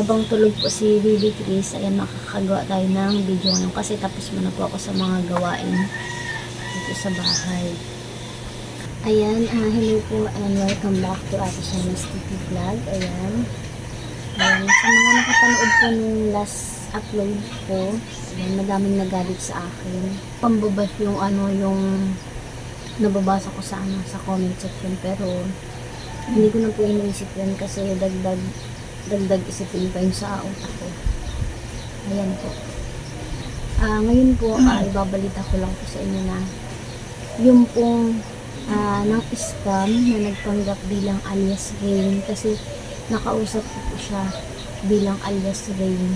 habang tulog po si Baby Chris, ayan makakagawa tayo ng video ngayon kasi tapos mo na po ako sa mga gawain dito sa bahay. Ayan, ah, hello po and welcome back to Ate Shana's TV Vlog. Ayan. Ayan, sa mga nakapanood po nung last upload ko, ayan, madaming nagalit sa akin. Pambabas yung ano, yung nababasa ko sa ano, sa comment section pero hindi ko na po iniisip yan kasi dagdag dagdag isipin pa yun sa utak ko. Ayan po. Ah, ngayon po, ah, ibabalita ko lang po sa inyo na yung pong ah, ng scam na nagpanggap bilang alias Rain kasi nakausap ko po siya bilang alias Rain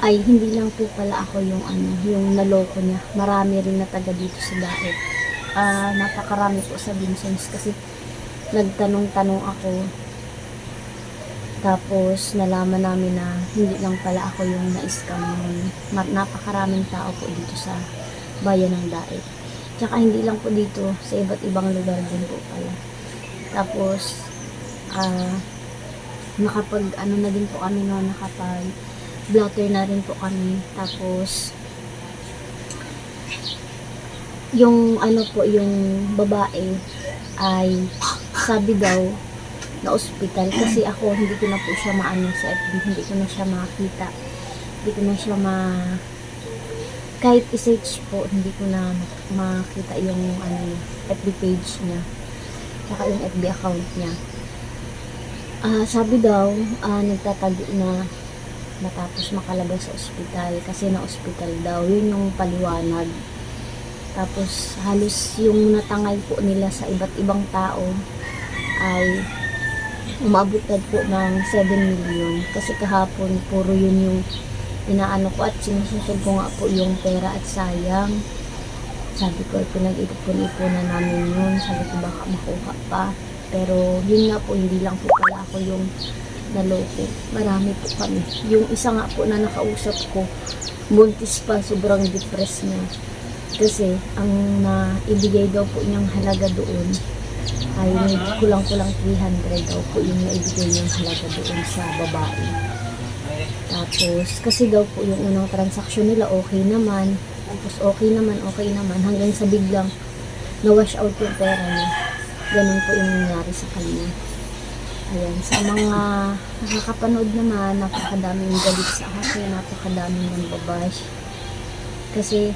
ay hindi lang po pala ako yung ano, yung naloko niya. Marami rin na taga dito sa daet. Ah, napakarami po sa Vincents kasi nagtanong-tanong ako tapos nalaman namin na hindi lang pala ako yung na-scam nun. Napakaraming tao po dito sa bayan ng Daet. Tsaka hindi lang po dito, sa iba't ibang lugar din po pala. Tapos, ah, nakapag, ano na din po kami no, nakapag blotter na rin po kami. Tapos, yung ano po, yung babae ay sabi daw na ospital kasi ako hindi ko na po siya maano sa FB, hindi ko na siya makita. Hindi ko na siya ma kahit i-search po, hindi ko na makita yung ano, FB page niya. Saka yung FB account niya. Ah, sabi daw, ah, nagtatago na matapos makalabas sa ospital kasi na ospital daw. Yun yung paliwanag. Tapos halos yung natangay po nila sa iba't ibang tao ay umabot na po ng 7 million. Kasi kahapon puro yun yung inaano ko at sinususul ko nga po yung pera at sayang. Sabi ko pinag-ipon-ipunan namin yun. Sabi ko baka makuha pa. Pero yun nga po hindi lang po pala ako yung naloko. Marami po kami. Yung isa nga po na nakausap ko buntis pa sobrang depressed niya kasi ang naibigay daw po niyang halaga doon ay kulang-kulang 300 daw po yung naibigay niyang halaga doon sa babae. Tapos, kasi daw po yung unang transaksyon nila okay naman. Tapos okay naman, okay naman. Hanggang sa biglang na-wash out yung pera niya. Ganun po yung nangyari sa kanya. Ayan, sa mga nakakapanood naman, napakadaming galit sa akin, napakadaming nang babash. Kasi,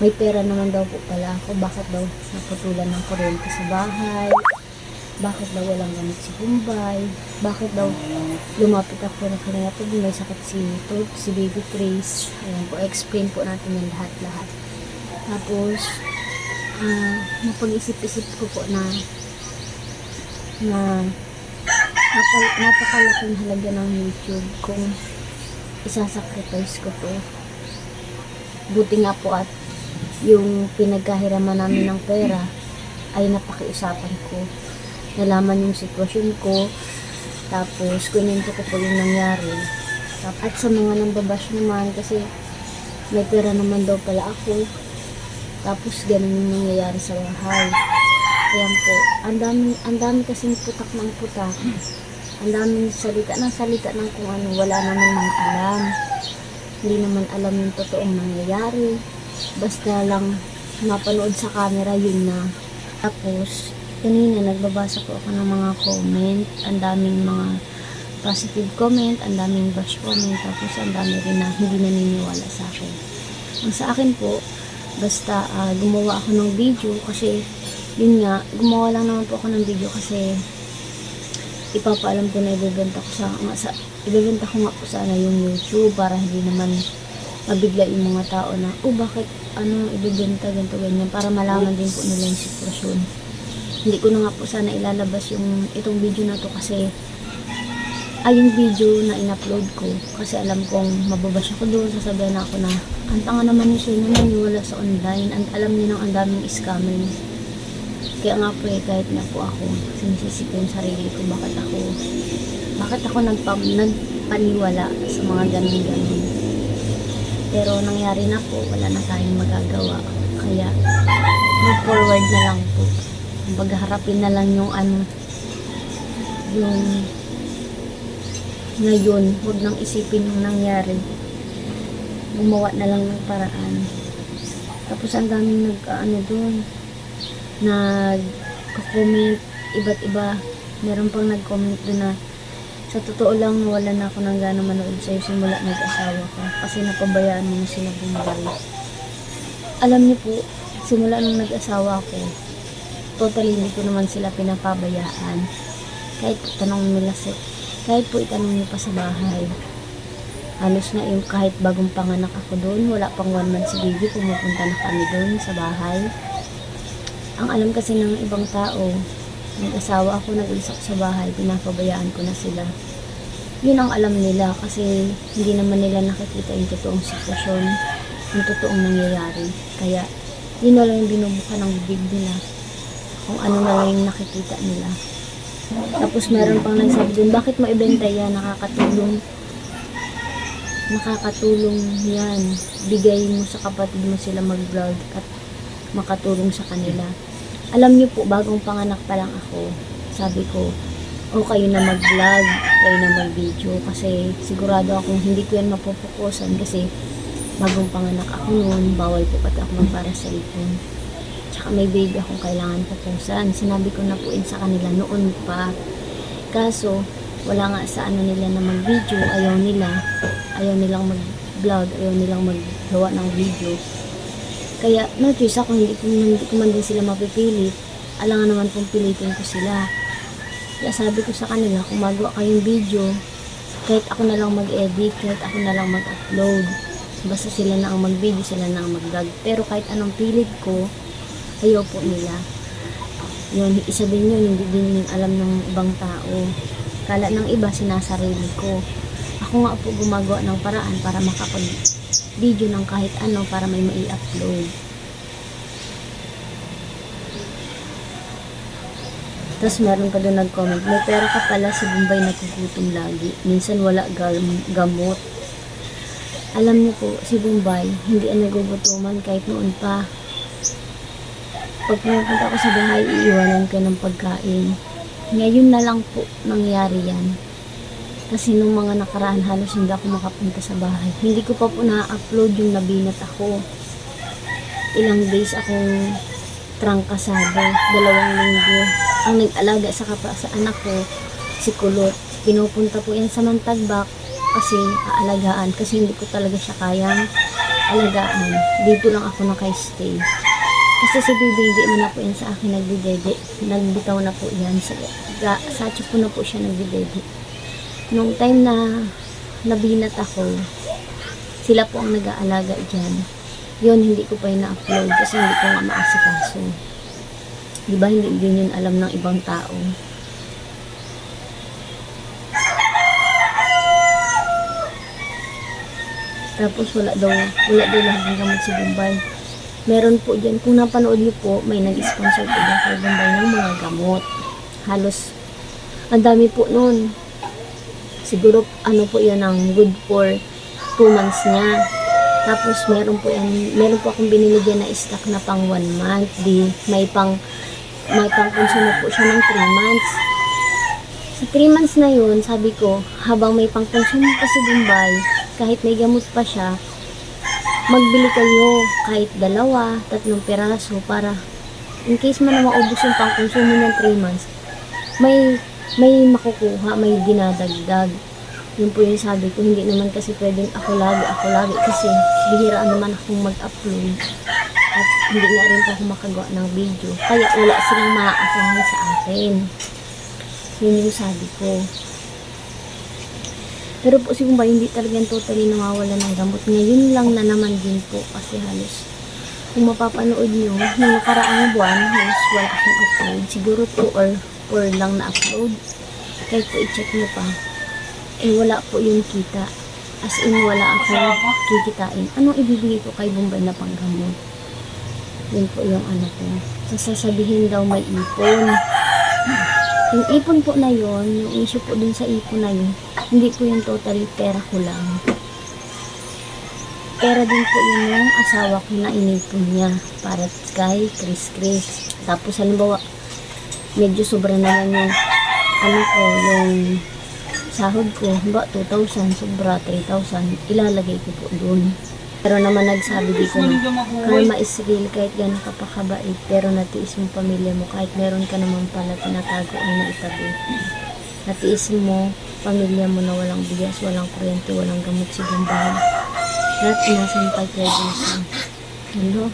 may pera naman daw po pala ako. Bakit daw naputulan ng kuryente sa bahay? Bakit daw walang gamit si Kumbay? Bakit daw lumapit ako na kanya po may sakit si Tut, si Baby Trace? Ayan po, explain po natin yan lahat-lahat. Tapos, ah, napag-isip-isip ko po na na napal, napakalaking halaga ng YouTube kung isasacrifice ko to. Buti nga po at yung pinagkahiraman namin ng pera ay napakiusapan ko. Nalaman yung sitwasyon ko, tapos kunento ko po yung nangyari. At sa mga nambabash naman kasi may pera naman daw pala ako. Tapos ganun yung nangyayari sa bahay. Ayan po, ang dami, ang dami kasing putak ng putak. Ang daming salita ng salita ng kung ano, wala naman mga alam. Hindi naman alam yung totoong nangyayari basta lang napanood sa camera yun na. Tapos kanina nagbabasa ko ako ng mga comment. Ang daming mga positive comment ang daming bash comment. Tapos ang dami rin na hindi naniniwala sa akin. Ang sa akin po basta ah, gumawa ako ng video kasi yun nga gumawa lang naman po ako ng video kasi ipapaalam ko na ibebenta ko sa, nga sa ibebenta ko nga po sana yung YouTube para hindi naman mabigla yung mga tao na, oh bakit ano, ibibenta, ganito, ganyan, para malaman din po nila yung sitwasyon. Hindi ko na nga po sana ilalabas yung itong video na to kasi ay yung video na in-upload ko kasi alam kong mababash ako doon, sasabihan ako na ang tanga naman ni Shay na naniwala sa online, ang alam niya ng ang daming scammer. Kaya nga po eh, kahit na po ako, sinisisi ko yung sarili ko, bakit ako, bakit ako nagpam, nagpaniwala sa mga ganun-ganun. Pero nangyari na po, wala na tayong magagawa. Kaya, move forward na lang po. Kumbaga, harapin na lang yung ano, yung ngayon, huwag nang isipin yung nangyari. Gumawa na lang ng paraan. Tapos ang daming nag, ano doon, nag-comment, iba't iba. Meron pang nag-comment doon na, sa totoo lang, wala na ako ng gana manood sa'yo simula nag-asawa ka. Kasi napabayaan mo na sila bumabay. Alam niyo po, simula nung nag-asawa ko, totally hindi ko naman sila pinapabayaan. Kahit tanong nila sa, kahit po itanong niyo pa sa bahay. Halos na yung kahit bagong panganak ako doon, wala pang one month si baby, pumupunta na kami doon sa bahay. Ang alam kasi ng ibang tao, nag-asawa ako, nag-isak sa bahay, pinapabayaan ko na sila. Yun ang alam nila kasi hindi naman nila nakikita yung totoong sitwasyon, yung totoong nangyayari. Kaya, yun na lang yung binubuka ng bibig nila kung ano na lang yung nakikita nila. Tapos meron pang nagsabi dun, bakit mo ibenta yan? Nakakatulong. Nakakatulong yan. Bigay mo sa kapatid mo sila mag-vlog at makatulong sa kanila. Alam niyo po, bagong panganak pa lang ako, sabi ko, o kayo na mag-vlog, kayo na mag-video kasi sigurado akong hindi ko yan mapupukusan kasi bagong panganak ako noon, bawal po pati ako magpara sa ipon. Tsaka may baby akong kailangan pupusan. Sinabi ko na po yun sa kanila noon pa. Kaso, wala nga sa ano nila na mag-video, ayaw nila. Ayaw nilang mag-vlog, ayaw nilang maggawa ng video. Kaya, no choice ako, hindi ko, hindi ko man din sila mapipilit. Alangan naman pong pilitin ko sila. Kaya sabi ko sa kanila, kung magawa kayong video, kahit ako na lang mag-edit, kahit ako na lang mag-upload. Basta sila na ang mag-video, sila na ang mag-vlog. Pero kahit anong pilit ko, ayaw po nila. Yun, isa din yun, hindi din yung alam ng ibang tao. Kala ng iba, sinasarili ko. Ako nga po gumagawa ng paraan para makapag-video ng kahit ano para may mai-upload. Tapos meron ka doon nag-comment, may pera ka pala si Bombay nagugutom lagi. Minsan wala gam- gamot. Alam niyo po, si Bombay, hindi ang nagugutuman kahit noon pa. Pag pumupunta ako sa bahay, iiwanan ko ng pagkain. Ngayon na lang po nangyari yan. Kasi nung mga nakaraan, halos hindi ako makapunta sa bahay. Hindi ko pa po na-upload yung nabinat ako. Ilang days akong trangkasado, dalawang linggo. Ang nag-alaga sa kapa sa anak ko, si Kulot. Pinupunta po yan sa Mantagbak kasi aalagaan. Kasi hindi ko talaga siya kayang alagaan. Dito lang ako nakay-stay. Kasi si Bibi, hindi mo na po yan sa akin nagdidede. Nagbitaw na po yan. Sa, sa atyo po na po siya nagdidede. Nung time na nabinat ako, sila po ang nag-aalaga dyan. Yun, hindi ko pa yun na-upload kasi hindi ko nga maasikaso. Di ba, hindi din yun alam ng ibang tao. Tapos wala daw, wala daw laging gamot si Bombay. Meron po dyan, kung napanood niyo po, may nag-sponsor po dyan kay Bombay ng mga gamot. Halos, ang dami po nun. Siguro, ano po yan, ang good for 2 months niya. Tapos, meron po yan, meron po akong binili dyan na stock na pang 1 month. Di, may pang, may pang konsumo po siya ng 3 months. Sa 3 months na yun, sabi ko, habang may pang konsumo pa si Bombay, kahit may gamot pa siya, magbili kayo kahit dalawa, tatlong piraso para in case man na maubos yung pang konsumo ng 3 months, may may makukuha, may dinadagdag. Yun po yung sabi ko, hindi naman kasi pwedeng ako lagi, ako lagi kasi bihiraan naman akong mag-upload at hindi nga rin po ako makagawa ng video. Kaya wala silang maaasahan sa akin. Yun yung sabi ko. Pero po si Kumbay, hindi talagang totally nawawala ng gamot. Ngayon lang na naman din po kasi halos kung mapapanood nyo, nung nakaraang buwan, halos wala akong upload. Siguro 2 or 4 lang na upload. Kahit po i-check nyo pa, eh wala po yung kita. As in, wala akong kikitain. Anong ibibigay ko kay Bombay na panggamot? Yun po yung ano ko. So, sasabihin daw may ipon. Yung ipon po na yon, yung issue po dun sa ipon na yun, hindi po yung totally pera ko lang. Pera din po yun yung asawa ko na inipon niya para kay Chris Chris. Tapos halimbawa, medyo sobra naman yung ano ko, yung sahod ko, ba 2,000, sobra 3,000, ilalagay ko po doon. Pero naman nagsabi dito na, karma is kahit gano'n ka pa kabait, pero natiis mo pamilya mo kahit meron ka naman pala tinatago ay naitabi. Natiis mo pamilya mo na walang bigas, walang kuryente, walang gamot sa bahay. Lahat sinasampay kay Diyos. Ano?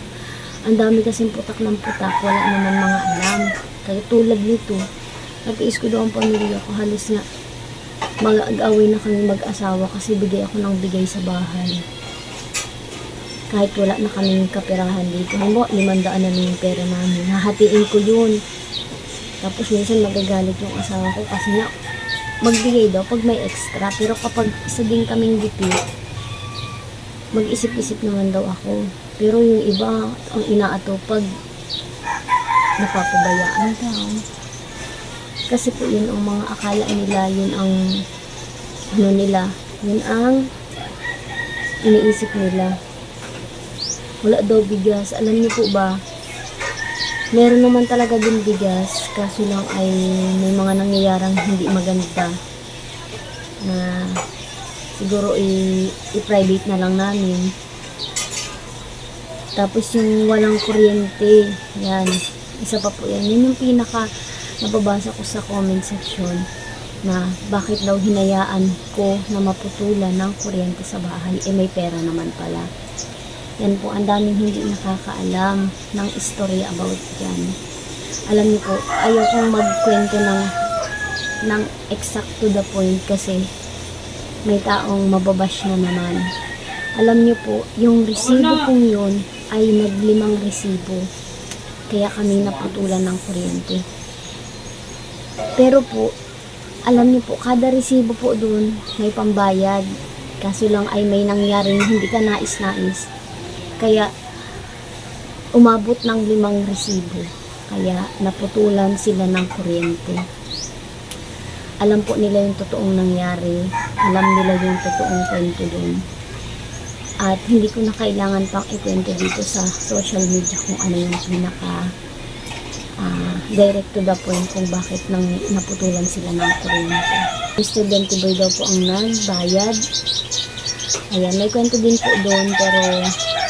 Ang dami kasing putak ng putak, wala naman mga alam. Kaya tulad nito, natiis ko daw ang pamilya ko, halos nga mag-away na kami mag-asawa kasi bigay ako ng bigay sa bahay. Kahit wala na kaming kapirahan dito. Ano, limandaan na yung pera namin. Hahatiin ko yun. Tapos minsan magagalit yung asawa ko kasi nga magbigay daw pag may extra. Pero kapag isa din kaming dipit, mag-isip-isip naman daw ako. Pero yung iba, ang inaato pag napapabayaan daw. Kasi po yun ang mga akala nila, yun ang ano nila, yun ang iniisip nila. Wala daw bigas. Alam niyo po ba, meron naman talaga din bigas, kaso lang ay may mga nangyayarang hindi maganda na siguro i-private na lang namin. Tapos yung walang kuryente, yan, isa pa po yan. Yun yung pinaka nababasa ko sa comment section na bakit daw hinayaan ko na maputulan ng kuryente sa bahay, eh may pera naman pala. Yan po, ang daming hindi nakakaalam ng istorya about yan. Alam niyo po, ayaw kong magkwento ng, ng exact to the point kasi may taong mababash na naman. Alam niyo po, yung resibo pong yun ay naglimang resibo. Kaya kami naputulan ng kuryente. Pero po, alam niyo po, kada resibo po doon may pambayad. Kaso lang ay may nangyaring hindi ka nais-nais. Kaya, umabot ng limang resibo. Kaya, naputulan sila ng kuryente. Alam po nila yung totoong nangyari. Alam nila yung totoong kwento doon. At hindi ko na kailangan pang ikwento dito sa social media kung ano yung pinaka ah, direct to the point kung bakit nang naputulan sila ng kuryente. Yung Student boy daw po ang nagbayad. Ayan, may kwento din po doon pero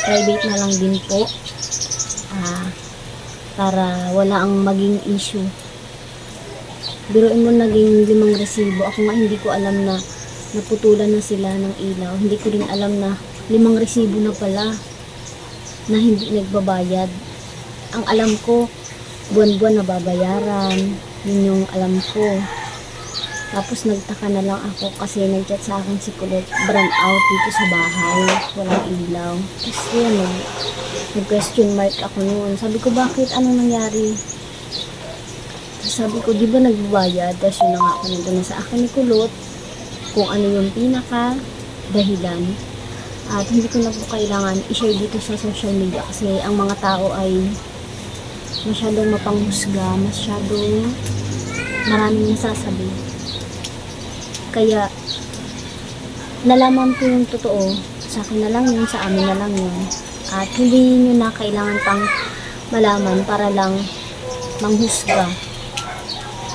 private na lang din po. Ah, para wala ang maging issue. Biruin mo naging limang resibo. Ako nga hindi ko alam na naputulan na sila ng ilaw. Hindi ko rin alam na limang resibo na pala na hindi nagbabayad. Ang alam ko, buwan-buwan na babayaran. Yun yung alam ko. Tapos nagtaka na lang ako kasi nag-chat sa akin si Kulot, brand out dito sa bahay. Walang ilaw. Tapos yun, nag-question mark ako noon. Sabi ko, bakit? Anong nangyari? Tapos sabi ko, di ba nagbabayad? Tapos yun na nga ako nandun na sa akin ni Kulot kung ano yung pinaka dahilan. At hindi ko na po kailangan i-share dito sa social media kasi ang mga tao ay masyadong mapanghusga, masyadong maraming nasasabi. Kaya, nalaman ko yung totoo. Sa akin na lang yun, sa amin na lang yun. At hindi nyo na kailangan pang malaman para lang manghusga.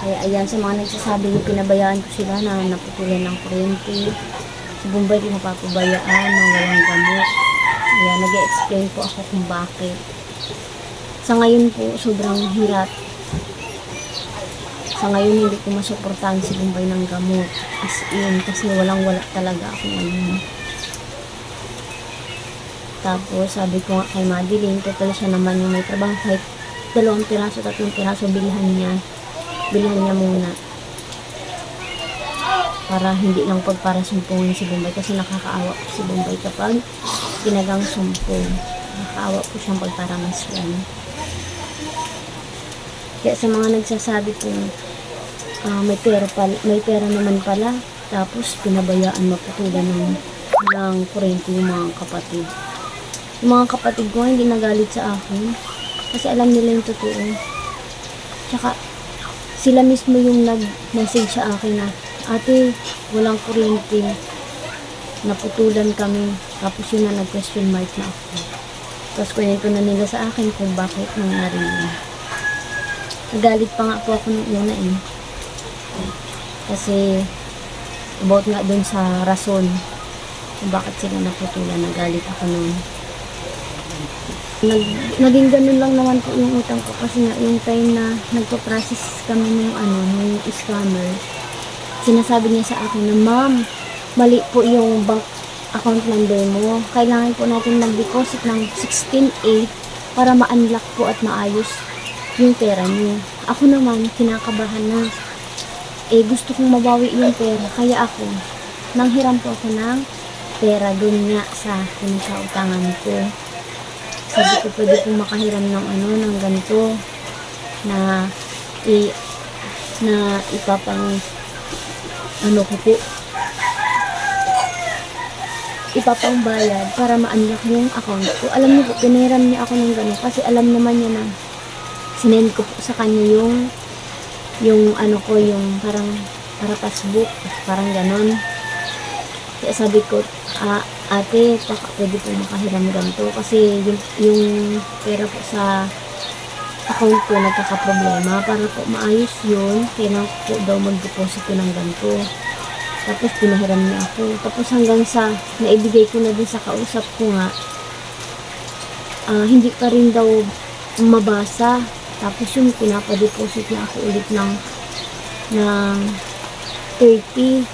Kaya ayan, sa mga nagsasabi pinabayaan ko sila na naputulan ng kuryente. Sa Bombay, di napapabayaan na walang gamot. Kaya nag-explain po ako kung bakit. Sa ngayon po, sobrang hirap. Sa ngayon, hindi ko masuportahan si Bombay ng gamot. As in, kasi walang-wala talaga ako ngayon. Tapos, sabi ko nga kay Madeline, total siya naman yung may trabaho. Kahit dalawang piraso, tatlong piraso, bilhan niya. Bilhan niya muna. Para hindi lang pagpara sumpungin si Bombay. Kasi nakakaawa po si Bombay kapag ginagang sumpong. Nakakaawa po siyang pagparamasyan. Kaya sa mga nagsasabi kung ah, may pera pala, may pera naman pala, tapos pinabayaan maputulan ng, ng kurente yung mga kapatid. Yung mga kapatid ko hindi nagalit sa akin kasi alam nila yung totoo. Tsaka sila mismo yung nag-message sa akin na ate, walang kuryente. Naputulan kami. Tapos yun na nag-question mark na ako. Tapos kwento na nila sa akin kung bakit nangyari yun. Nagalit pa nga po ako nung una eh. Kasi about nga dun sa rason kung bakit sila naputulan, nagalit ako noon. Nag, naging ganun lang naman po yung utang ko kasi nga yung time na nagpa-process kami ng ano, ng scammer, sinasabi niya sa akin na, Ma'am, mali po yung bank account number mo. Kailangan po natin mag-deposit ng 16.8 para ma-unlock po at maayos yung pera niyo. Ako naman, kinakabahan na. Eh, gusto kong mabawi yung pera. Kaya ako, nanghiram po ako ng pera dun nga sa pinakautangan ko. Sabi ko, pwede kong makahiram ng ano, ng ganito na i na ipapang ano ko po ipapangbayad para ma-unlock yung account ko. Alam niyo po, pinahiram niya ako ng gano'n kasi alam naman niya na sinend ko po sa kanya yung yung ano ko, yung parang para passbook, parang gano'n. Kaya sabi ko, ah, ate, baka pwede po makahiram ganito kasi yung, yung pera po sa account ko nagkakaproblema para po maayos yun, kailangan po daw mag-deposit ko ng ganito. Tapos pinahiram niya ako. Tapos hanggang sa naibigay ko na din sa kausap ko nga, ah, hindi pa rin daw mabasa. Tapos yung pinapadeposit niya ako ulit ng ng 30.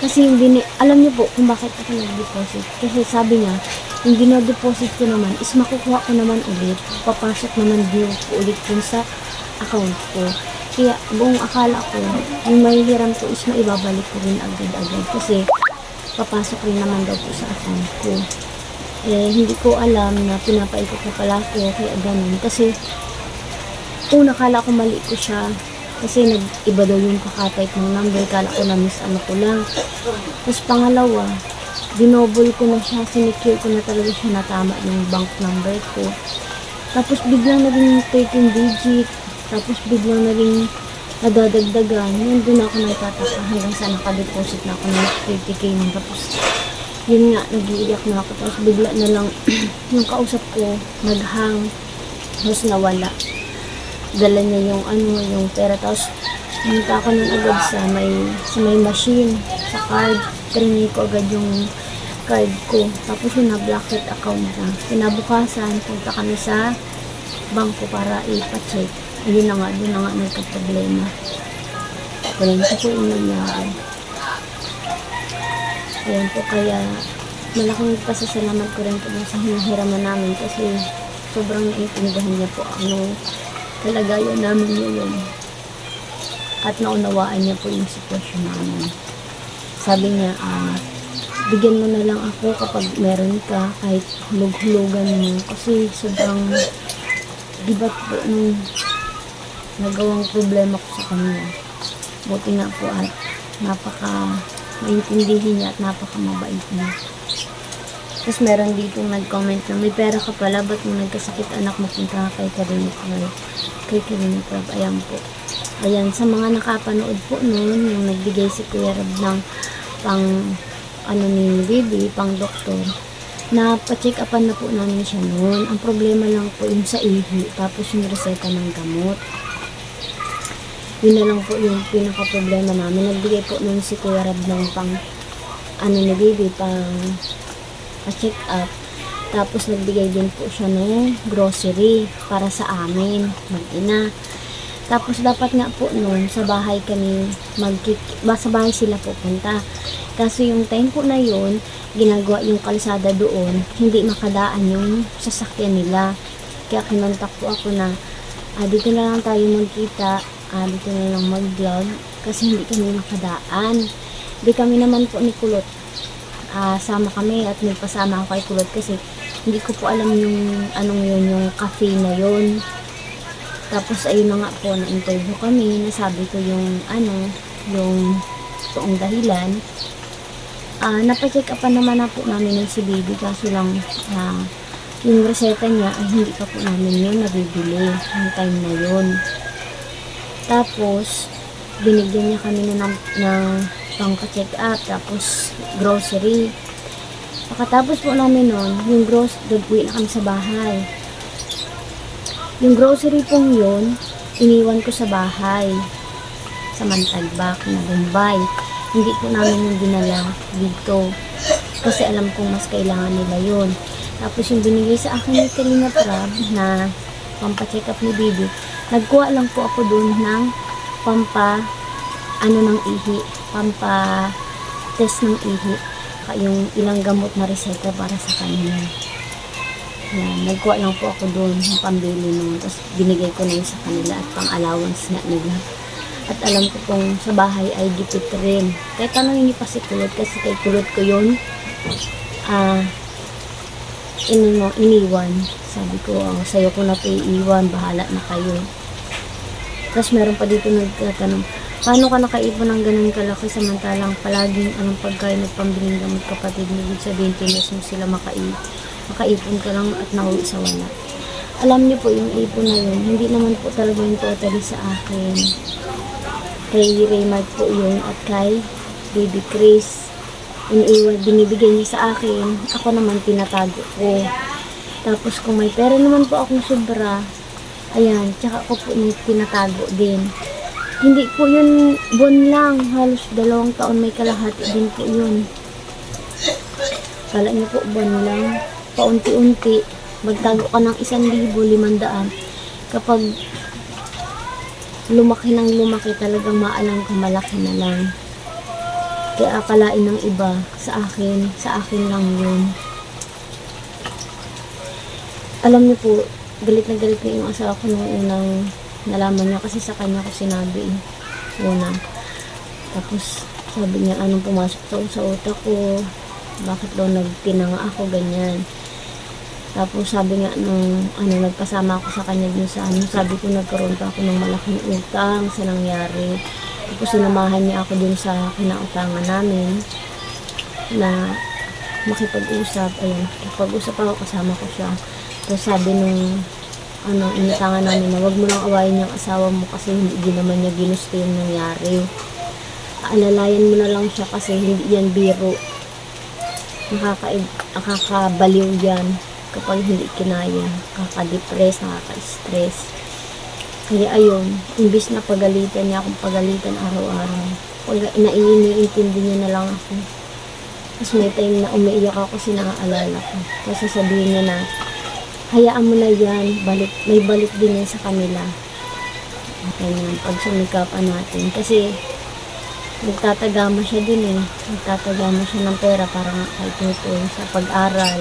Kasi yung bini, alam niyo po kung bakit ako nag-deposit. Kasi sabi niya, yung dino-deposit ko naman is makukuha ko naman ulit. Papasok naman din ko ulit dun sa account ko. Kaya buong akala ko, yung mahihiram ko is maibabalik ko rin agad-agad. Kasi papasok rin naman daw po sa account ko. Eh, hindi ko alam na pinapaikot na pala ko, kaya ganun. Kasi, una kala ko mali ko siya. Kasi nag-iba daw yung kakatype ng number. Kala ko na miss ano ko lang. Tapos pangalawa, dinobble ko na siya, sinicure ko na talaga siya na tama yung bank number ko. Tapos biglang naging 13 digit. Tapos biglang naging nadadagdagan. Yun doon ako nagtataka hanggang sa nakadeposit na ako ng 30k nun. Tapos yun nga, nagiiyak na ako. Tapos bigla na lang yung kausap ko, naghang. Tapos nawala. Dala niya yung ano, yung pera. Tapos pumunta ako nun agad sa may, sa may machine, sa card. Trinay ko agad yung card ko. Tapos yung na-blocked account na. Kinabukasan, punta kami sa bangko para ipa-check. Ayun na nga, doon na nga nagka-problema. Ganun po po yung nangyari. Ayan po kaya malaking pasasalamat ko rin po sa hinahiraman namin kasi sobrang naiintindihan niya po ang kalagayan namin ngayon. At naunawaan niya po yung sitwasyon namin. Sabi niya, ah, bigyan mo na lang ako kapag meron ka kahit hulog-hulugan mo kasi sobrang di ba po nung nagawang problema ko sa kanya. Buti nga po at napaka maintindihin niya at napaka mabait niya. Tapos meron dito nag-comment na may pera ka pala, ba't mo nagkasakit anak mo punta ka kay Karina Club? Kay Karina Club, ayan po. Ayan, sa mga nakapanood po noon, yung nagbigay si Kuya Rab ng pang ano ni Bibi, pang doktor, na pa-check upan na po namin siya noon. Ang problema lang po yung sa ihi, tapos yung reseta ng gamot. Yun na lang po yung pinaka-problema namin. Nagbigay po noon si Kuya Rab ng pang ano ni Bibi, pang pa-check up. Tapos nagbigay din po siya ng grocery para sa amin, mag-ina. Tapos dapat nga po noon sa bahay kami magkik sa bahay sila pupunta. Kaso yung time po na yun, ginagawa yung kalsada doon, hindi makadaan yung sasakyan nila. Kaya kinontak po ako na ah, dito na lang tayo magkita, ah, dito na lang mag-vlog kasi hindi kami makadaan. Di kami naman po ni Kulot ah, sama kami at may pasama ako kay Kulot kasi hindi ko po alam yung anong yun, yung cafe na yun. Tapos ayun na nga po, na-interview kami, nasabi ko yung ano, yung toong dahilan. Ah, napacheck upan naman na po namin ng si baby kaso lang ah, yung reseta niya ay hindi pa po namin yun nabibili yung time na yun. Tapos, binigyan niya kami na ng, ng pangka-check up, tapos grocery. Pagkatapos po namin nun, yung gross, nag-uwi na kami sa bahay. Yung grocery pong yun, iniwan ko sa bahay. Sa Mantagbak na Bombay. hindi po namin yung dinala dito. Kasi alam kong mas kailangan nila yun. Tapos yung binigay sa akin ni Kalina Prab na pampacheck up ni Bibi, nagkuha lang po ako dun ng pampa, ano ng ihi, pampa test ng ihi, yung ilang gamot na reseta para sa kanila. Yan, nagkuha lang po ako doon ng pambili nun. Tapos binigay ko na yun sa kanila at pang allowance nga nila. At alam ko kung sa bahay ay gipit rin. Kaya tanongin niyo pa si Kulot kasi kay Kulot ko yun. Ah, inano, iniwan. Sabi ko, oh, sa'yo ko na po iiwan. Bahala na kayo. Tapos meron pa dito nagtatanong, paano ka nakaipon ng ganun kalaki samantalang palaging anong pagkain at pambiling gamot kapatid mo? Ibig sabihin, tinas mo sila makai makaipon ka lang at nauwi sa wala. Alam niyo po, yung ipon na yun, hindi naman po talaga yung totally sa akin. Kay Raymart po yun at kay Baby Chris. Iniiwan, binibigay niya sa akin. Ako naman tinatago ko. Tapos kung may pera naman po akong sobra, ayan, tsaka ko po ni tinatago din. Hindi po yun buwan lang, halos dalawang taon may kalahati din po yun. Kala niyo po buwan lang, paunti-unti, magtago ka ng isang libo, limandaan. Kapag lumaki ng lumaki, talagang maalam ka malaki na lang. Kaya akalain ng iba, sa akin, sa akin lang yun. Alam niyo po, galit na galit yung asawa ko nung unang nalaman niya kasi sa kanya ko sinabi una. Tapos sabi niya anong pumasok sa utak ko, bakit daw nagtinanga ako ganyan. Tapos sabi nga nung ano nagpasama ako sa kanya dun sa ano, sabi ko nagkaroon pa ako ng malaking utang sa nangyari. Tapos sinamahan niya ako dun sa kinautangan namin na makipag-usap. Ayun, makipag-usap ako kasama ko siya. Tapos sabi nung ano, initangan namin na wag mo lang awayin yung asawa mo kasi hindi din naman niya ginusto yung nangyari. Alalayan mo na lang siya kasi hindi yan biro. Nakaka nakakabaliw yan kapag hindi kinaya. Nakaka-depress, nakaka-stress. Kaya ayun, imbis na pagalitan niya akong pagalitan araw-araw. Naiiniintindi niya na lang ako. Tapos may time na umiiyak ako kasi nakaalala ko. Tapos sasabihin niya na, hayaan mo na yan, balik, may balik din yan sa kanila. Ganyan, pag sumikapan natin. Kasi, nagtatagama siya din eh. Nagtatagama siya ng pera para nga kay tutoy sa pag-aral.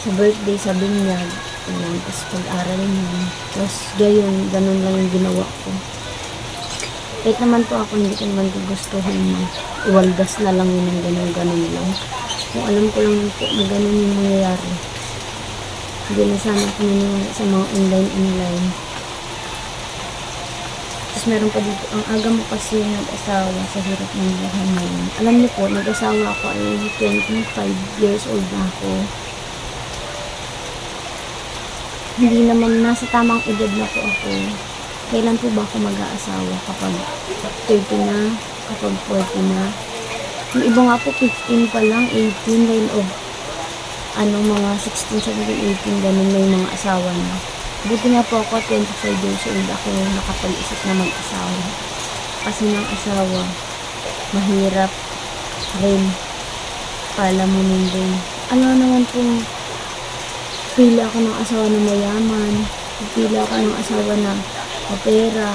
Sa birthday, sa binyag. Ganyan, tapos pag-aral niya. Tapos, gayon, ganun lang yung ginawa ko. Kahit naman po ako, hindi ko naman gugustuhin na iwaldas na lang yun ng ganun-ganun lang. Kung alam ko lang po na ganun yung mangyayari. Hindi na sana ako naniniwala sa mga online-online. Meron pa dito, ang aga mo kasi nag-asawa sa hirap ng buhay ngayon. Alam niyo po, nag-asawa ako ay 25 years old na ako. Hindi naman nasa tamang edad na po ako. Kailan po ba ako mag-aasawa? Kapag 30 na, kapag 40 na. Yung iba nga po, 15 pa lang, 18, line of ano, mga 16, 17, 18, ganun na yung mga asawa na. Buti nga po ako, 25 years old ako, nakapag-isip na mag-asawa. Kasi ng asawa, mahirap rin palamunin din. Ano naman pong pila ako ng asawa na mayaman, pila ako ng asawa na mapera.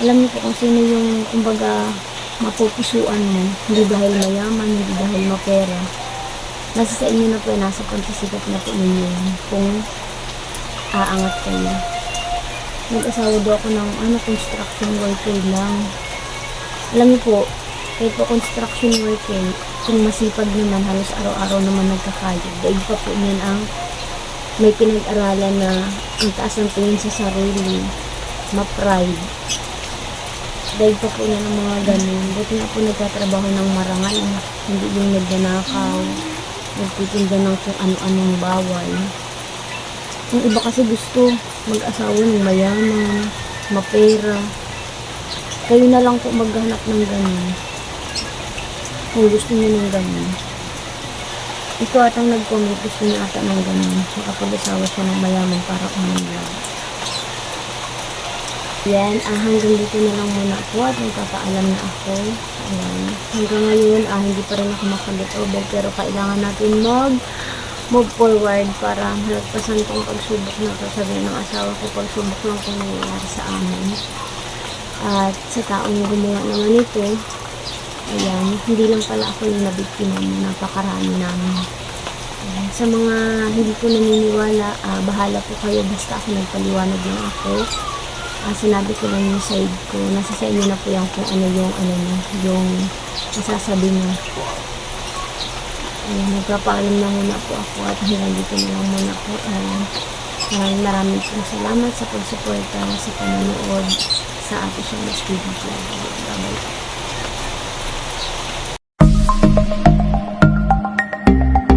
Alam niyo po kung sino yung, kumbaga, mapupusuan mo, hindi dahil mayaman, hindi dahil mapera nasa sa inyo na po, nasa pagsisikap na po ninyo. Kung aangat kayo. Nag-asawa daw ako ng ano, construction worker lang. Alam niyo po, kahit po construction worker, kung masipag naman, halos araw-araw naman nagkakayod. Daig pa po niyan ang may pinag-aralan na ang taas ng tingin sa sarili, ma-pride. Daig pa po niya ng mga ganun. Buti nga po nagtatrabaho ng marangal, hindi yung nagnanakaw nagtitinda ng kung ano-anong bawal. Yung iba kasi gusto mag-asawa ng mayaman, mapera. Kayo na lang po maghanap ng ganun. Kung gusto niyo ng ganun. Ito atang nag-comment, gusto niya ata ng ganun. Makapag-asawa siya ng mayaman para umunlad. Yan, ah, hanggang dito na lang muna ako at magpapaalam na ako. Ayan. Hanggang ngayon, ah, hindi pa rin ako makalit over pero kailangan natin mag move forward para malagpasan tong pagsubok na to. Sabi ng asawa ko, pagsubok lang kung nangyayari sa amin. At sa taong gumawa naman ito, ayan, hindi lang pala ako yung nabiktima napakarami namin. Ayan, sa mga hindi ko naniniwala, ah, bahala po kayo, basta ako nagpaliwanag lang ako. Ah, sinabi ko lang yung side ko, nasa sa inyo na po yan kung ano yung, ano yung masasabi niyo. Ayan, nagpapaalam na muna po ako at hanggang dito na lang muna po. Ayan, maraming maraming po salamat sa pagsuporta sa panonood sa ating Shamas TV Vlog. Bye-bye.